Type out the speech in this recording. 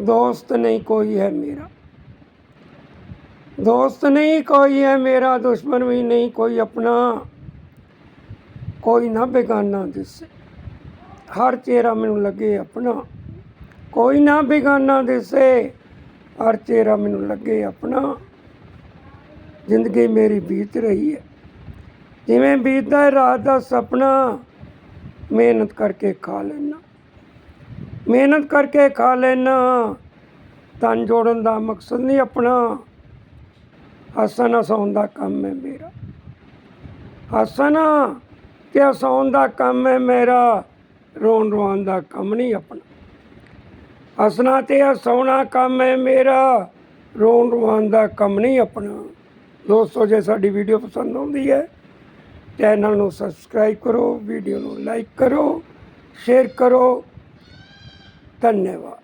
ਦੋਸਤ ਨਹੀਂ ਕੋਈ ਹੈ ਮੇਰਾ। ਦੋਸਤ ਨਹੀਂ ਕੋਈ ਹੈ ਮੇਰਾ, ਦੁਸ਼ਮਣ ਵੀ ਨਹੀਂ ਕੋਈ ਆਪਣਾ। ਕੋਈ ਨਾ ਬੇਗਾਨਾ ਦਿਸੇ, ਹਰ ਚਿਹਰਾ ਮੈਨੂੰ ਲੱਗੇ ਆਪਣਾ। ਕੋਈ ਨਾ ਬੇਗਾਨਾ ਦਿਸੇ, ਹਰ ਚਿਹਰਾ ਮੈਨੂੰ ਲੱਗੇ ਆਪਣਾ। ਜ਼ਿੰਦਗੀ ਮੇਰੀ ਬੀਤ ਰਹੀ ਹੈ। ਜਿਵੇਂ ਬੀਤਦਾ ਰਾਤ ਦਾ ਸੁਪਨਾ, ਮਿਹਨਤ ਕਰਕੇ ਖਾ ਲੈਣਾ ਮਿਹਨਤ ਕਰਕੇ ਖਾ ਲੈਣਾ ਤਨ ਜੋੜਨ ਦਾ ਮਕਸਦ ਨਹੀਂ ਆਪਣਾ। ਹੱਸਣ ਹਸਾਉਣ ਦਾ ਕੰਮ ਹੈ ਮੇਰਾ। ਹੱਸਣਾ ਤੇ ਹਸਾਉਣ ਦਾ ਕੰਮ ਹੈ ਮੇਰਾ। ਰੋਣ ਰਵਾਉਣ ਦਾ ਕੰਮ ਨਹੀਂ ਆਪਣਾ। ਹੱਸਣਾ ਤੇ ਹਸਾਉਣਾ ਕੰਮ ਹੈ ਮੇਰਾ। ਰੋਣ ਰਵਾਉਣ ਦਾ ਕੰਮ ਨਹੀਂ ਆਪਣਾ। ਦੋਸਤੋ, ਜੇ ਸਾਡੀ ਵੀਡੀਓ ਪਸੰਦ ਆਉਂਦੀ ਹੈ, ਚੈਨਲ ਨੂੰ ਸਬਸਕ੍ਰਾਈਬ ਕਰੋ, ਵੀਡੀਓ ਨੂੰ ਲਾਈਕ ਕਰੋ, ਸ਼ੇਅਰ ਕਰੋ। ਧੰਨਵਾਦ।